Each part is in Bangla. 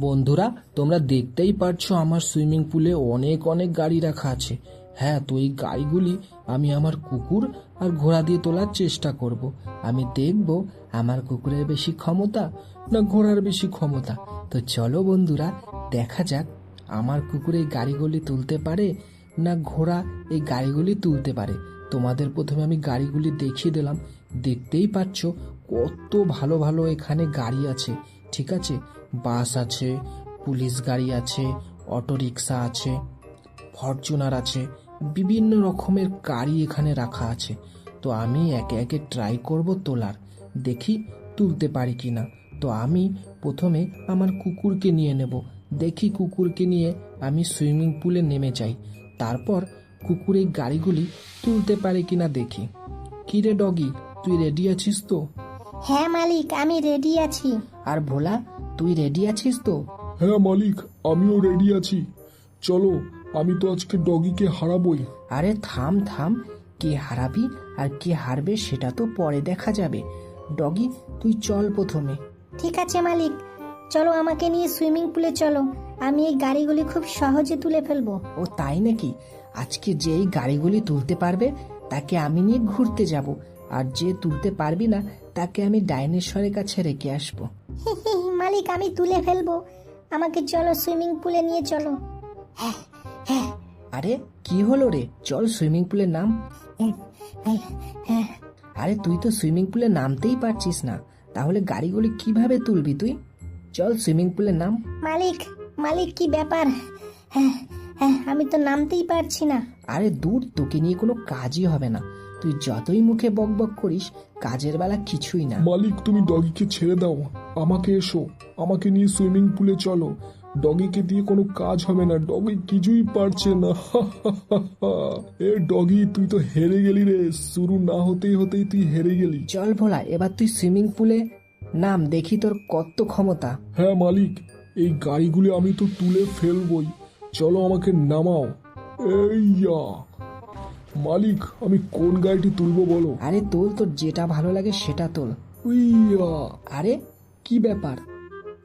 বন্ধুরা, তোমরা দেখতেই পারছ আমার সুইমিং পুলে অনেক অনেক গাড়ি রাখা আছে। হ্যাঁ তো এই গাড়িগুলি আমি আমার কুকুর আর ঘোড়া দিয়ে তোলার চেষ্টা করব। আমি দেখব আমার কুকুরের বেশি ক্ষমতা না ঘোড়ার বেশি ক্ষমতা। তো চলো বন্ধুরা, দেখা যাক আমার কুকুর এই গাড়িগুলি তুলতে পারে না ঘোড়া এই গাড়িগুলি তুলতে পারে। তোমাদের প্রথমে আমি গাড়িগুলি দেখিয়ে দিলাম। দেখতেই পাচ্ছ কত ভালো ভালো এখানে গাড়ি আছে। ঠিক আছে? বাস আছে, পুলিশ গাড়ি আছে অটো রিক্সা আছে, ফরচুনার আছে, বিভিন্ন রকমের গাড়ি এখানে রাখা আছে। তো আমি একে একে ট্রাই করব তোলার। দেখি তুলতে পারি কি না তো আমি প্রথমে আমার কুকুরকে নিয়ে নেব। দেখি কুকুরকে নিয়ে আমি সুইমিং পুলে নেমে যাই। তারপর কুকুরের গাড়িগুলি তুলতে পারে কিনা দেখি। কিরে ডগি, তুই রেডি আছিস তো? হ্যাঁ মালিক, আমি রেডি আছি। আর ভোলা তুই রেডি আছিস তো? হ্যাঁ মালিক আমিও রেডি আছি। চলো আমি তো আজকে ডগিকে হারাবই। আরে থাম থাম কে হারাবি আর কে হারবে সেটা তো পরে দেখা যাবে। ডগি তুই চল প্রথমে। ঠিক আছে মালিক। চলো আমাকে নিয়ে সুইমিং পুলে চলো। আমি এই গাড়িগুলি খুব সহজে তুলে ফেলব। ও তাই নাকি? আজকে যেই গাড়িগুলি তুলতে পারবে তাকে আমি নিয়ে ঘুরতে যাব। আর যে তুলতে পারবি না তাকে আমি ডাইনোসরের কাছে রেখে আসব। মালিক আমি তুলে ফেলব। আমাকে চলো সুইমিং পুলে নিয়ে চলো। হ্যাঁ হ্যাঁ। আরে কি হলো রে? চল সুইমিং পুলে নাম। হ্যাঁ, আরে তুই তো সুইমিং পুলে নামতেই পারছিস না। তাহলে গাড়িগুলি কীভাবে তুলবি তুই? চল সুইমিং পুলে নাম। মালিক মালিক কি ব্যাপার? হ্যাঁ হ্যাঁ আমি তো নামতেই পারছি না। আরে দূর তোকে নিয়ে কোনো কাজই হবে না। তুই যতই মুখে বক বক করিস কাজের বেলা কিছুই না। মালিক তুমি ডগিকে ছেড়ে দাও। আমাকে এসো। আমাকে নিয়ে সুইমিং পুলে চলো। ডগিকে দিয়ে কোনো কাজ হবে না। ডগি কিছুই পারছে না। এ ডগি তুই তো হেরে গেলি রে। শুরু না হতেই হতেই তুই হেরে গেলি। চল ভোলা এবার তুই সুইমিং পুলে নাম দেখি তোর কত ক্ষমতা। হ্যাঁ মালিক এই গাড়িগুলো আমি তো তুলে ফেলবই। চলো আমাকে নামাও। এইয়া মালিক আমি কোন গাড়িটি তুলবো বলো? আরে তোল তোর যেটা ভালো লাগে সেটা তোল। উইয়া। আরে কি ব্যাপার?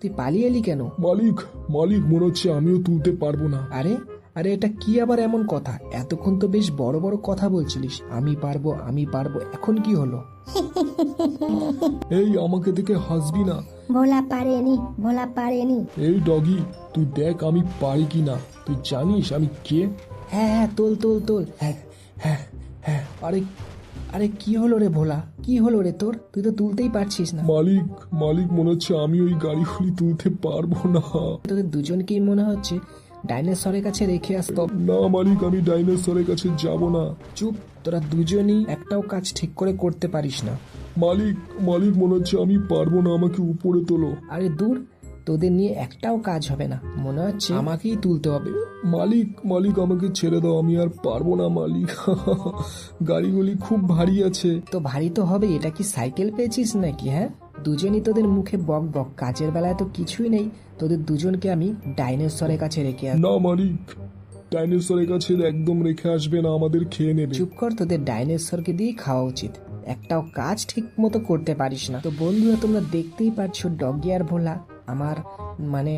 তুই পালিয়ে এলি কেন? মালিক মালিক মনে হচ্ছে আমিও তুলতে পারব না। আরে আরে এটা কি আবার এমন কথা? এতক্ষণ তো বেশ বড় বড় কথা বলছিলিস। আমি পারব আমি পারব এখন কি হলো? এই আমাকে দেখে হাসবি না। ভোলা পারেনি ভোলা পারেনি। এই ডগি তুই দেখ আমি পারি কি না তুই জানিস আমি কে? হ্যাঁ হ্যাঁ তোল তোল তোল। হ্যাঁ হ্যাঁ হ্যাঁ আরে আরে কি হলো রে ভোলা? কি হলো রে তোর? তুই তো তুলতেই পারছিস না। মালিক মালিক মনে হচ্ছে আমি ওই গাড়িগুলি তুলতে পারব না। তোদের দুজনকেই মনে হচ্ছে ডাইনোসরের কাছে রেখে আসতো না মালিক আমি ডাইনোসরের কাছে যাব না। চুপ তোরা দুজনই একটাও কাজ ঠিক করে করতে পারিস না। মালিক মালিক মনে হচ্ছে আমি পারব না আমাকে উপরে তোলো। আরে দূর তোদের নিয়ে একটাও কাজ হবে না। মনে হচ্ছে আমাকেই তুলতে হবে। মালিক মালিক আমাকে ছেড়ে দাও আমি আর পারব না মালিক। গাড়িগুলি খুব ভারী আছে। তো ভারী তো হবে এটা কি সাইকেল পেয়েছিস নাকি হ্যাঁ? দুজনই তোদের মুখে বক বক কাজের বেলায় তো কিছুই নেই। তোদের দুজনকে আমি ডাইনোসরের কাছে রেখে না মালিক ডাইনোসরের কাছে একদম রেখে আসবে না আমাদের খেয়ে নেবে। চুপ কর তোদের ডাইনোসরকে দিয়ে খাওয়া উচিত। একটাও কাজ ঠিক মতো করতে পারিস না। তো বন্ধুরা তোমরা দেখতেই পারছ ডগি আর ভোলা। আমার মানে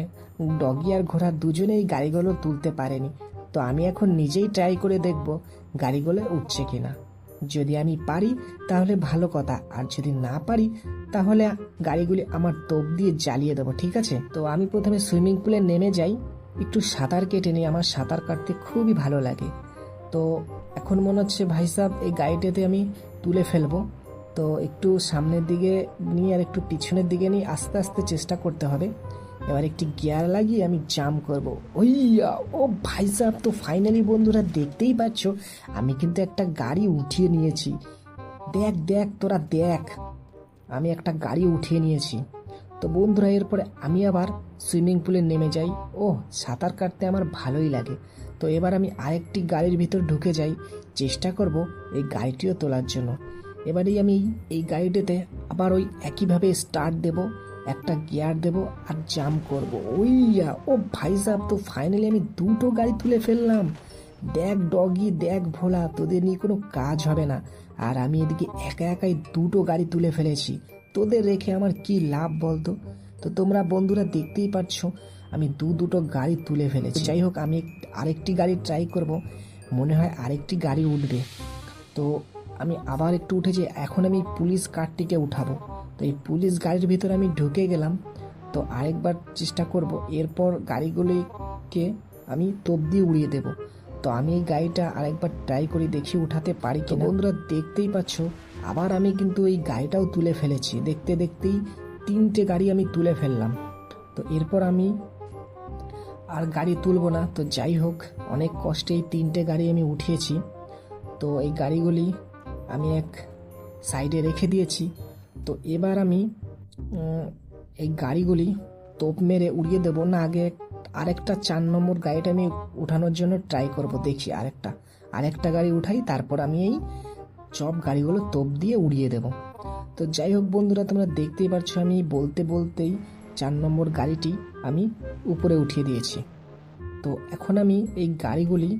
ডগি আর ঘোড়া দুজনেই গাড়িগুলো তুলতে পারেনি। তো আমি এখন নিজেই ট্রাই করে দেখব গাড়িগুলো উঠছে কিনা। যদি আমি পারি, তাহলে ভালো কথা। আর যদি না পারি, তাহলে গাড়িগুলি আমার তোপ দিয়ে জ্বালিয়ে দেবো, ঠিক আছে? তো আমি প্রথমে সুইমিং পুলে নেমে যাই। একটু সাঁতার কেটে নিই। আমার সাঁতার কাটতে খুবই ভালো লাগে। তো এখন মনে হচ্ছে ভাই সাহেব এই গাড়িটাতে আমি তুলে ফেলব। তো একটু সামনের দিকে নিয়ে আর একটু পিছনের দিকে নিয়ে আস্তে আস্তে চেষ্টা করতে হবে। এবার একটি গিয়ার লাগিয়ে আমি জাম্প করব। ওইয়া, ও ভাই সাহেব, তো ফাইনালি বন্ধুরা দেখতেই পাচ্ছ, আমি কিন্তু একটা গাড়ি উঠিয়ে নিয়েছি। দেখ দেখ, তোরা দেখ, আমি একটা গাড়ি উঠিয়ে নিয়েছি। তো বন্ধুরা, এরপরে আমি আবার সুইমিং পুলে নেমে যাই। ও সাঁতার কাটতে আমার ভালোই লাগে। তো এবার আমি আরেকটি গাড়ির ভিতর ঢুকে যাই। চেষ্টা করব এই গাড়িটিও তোলার জন্য। এবারেই আমি এই গাড়িটিতে আবার ওই একইভাবে স্টার্ট দেব, একটা গিয়ার দেব আর জাম্প করব। ওইয়া, ও ভাই সাহেব তো ফাইনালি আমি দুটো গাড়ি তুলে ফেললাম। দেখ ডগি দেখ ভোলা, তোদের নিয়ে কোনো কাজ হবে না। আর আমি এদিকে একা একাই দুটো গাড়ি তুলে ফেলেছি। তোদের রেখে আমার কি লাভ বলতো? তো তোমরা বন্ধুরা দেখতেই পাচ্ছ, আমি দু দুটো গাড়ি তুলে ফেলেছি। যাই হোক, আমি আরেকটি গাড়ি ট্রাই করব। মনে হয় আরেকটি গাড়ি উঠবে। তো আমি আবার একটু উঠেছি, এখন আমি পুলিশ কারটিকে উঠাবো। তো এই পুলিশ গাড়ির ভিতরে আমি ঢুকে গেলাম। তো আরেকবার চেষ্টা করব, এরপর গাড়িগুলিকে আমি তোপ দিয়ে উড়িয়ে দেব। তো আমি এই গাড়িটা আরেকবার ট্রাই করি, দেখি উঠাতে পারি কি বন্ধুরা, দেখতেই পাচ্ছ, আবার আমি কিন্তু এই গাড়িটাও তুলে ফেলেছি। দেখতে দেখতেই তিনটে গাড়ি আমি তুলে ফেললাম। তো এরপর আমি আর গাড়ি তুলব না। তো যাই হোক, অনেক কষ্টে এই তিনটে গাড়ি আমি উঠিয়েছি। তো এই গাড়িগুলি আমি এক সাইডে রেখে দিয়েছি। তো এবার আমি এই গাড়িগুলি তোপ মেরে উড়িয়ে দেবো। না, আগে আরেকটা চার নম্বর গাড়িটা আমি উঠানোর জন্য ট্রাই করব। দেখি আরেকটা আরেকটা গাড়ি উঠাই, তারপর আমি এই সব গাড়িগুলো তোপ দিয়ে উড়িয়ে দেব। তো যাই হোক বন্ধুরা, তোমরা দেখতেই পারছ আমি বলতে বলতেই চার নম্বর গাড়িটি আমি উপরে উঠিয়ে দিয়েছি। তো এখন আমি এই গাড়িগুলি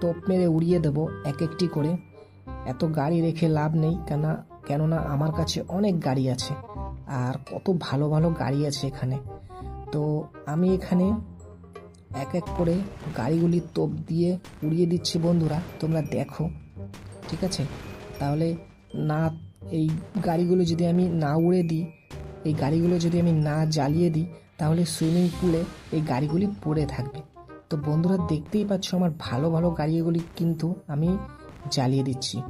তোপ মেরে উড়িয়ে দেব এক একটি করে। এত গাড়ি রেখে লাভ নেই, কেন কেননা আমার কাছে অনেক গাড়ি আছে, আর কত ভালো ভালো গাড়ি আছে এখানে। তো আমি এখানে এক এক করে গাড়িগুলি তোপ দিয়ে উড়িয়ে দিচ্ছি বন্ধুরা, তোমরা দেখো, ঠিক আছে? তাহলে না, এই গাড়িগুলো যদি আমি না উড়ে দিই, এই গাড়িগুলো যদি আমি না জ্বালিয়ে দিই, তাহলে সুইমিং পুলে এই গাড়িগুলি পড়ে থাকবে। তো বন্ধুরা দেখতেই পাচ্ছ আমার ভালো ভালো গাড়িগুলি কিন্তু আমি জ্বালিয়ে দিচ্ছি।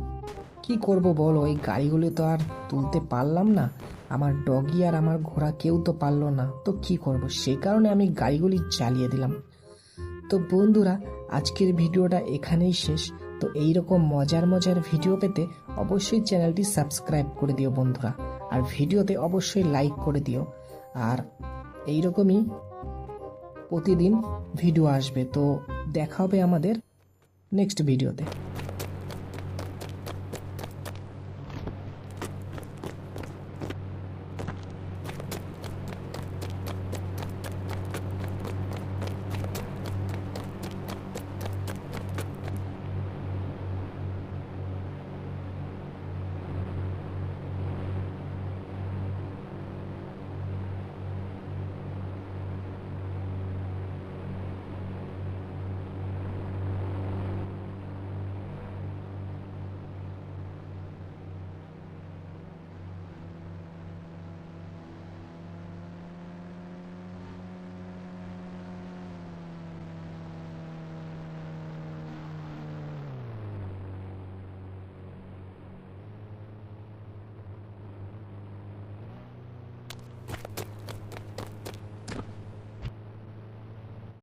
কি করব বলো, ওই গাড়িগুলি তো আর তুলতে পারলাম না। আমার ডগি আর আমার ঘোড়া কেউ তো পারল না। তো কি করব? সেই কারণে আমি গাড়িগুলি জ্বালিয়ে দিলাম। তো বন্ধুরা, আজকের ভিডিওটা এখানেই শেষ। তো এইরকম মজার মজার ভিডিও পেতে অবশ্যই চ্যানেলটি সাবস্ক্রাইব করে দিও বন্ধুরা। আর ভিডিওতে অবশ্যই লাইক করে দিও। আর এই রকমই প্রতিদিন ভিডিও আসবে। তো দেখা হবে আমাদের নেক্সট ভিডিওতে।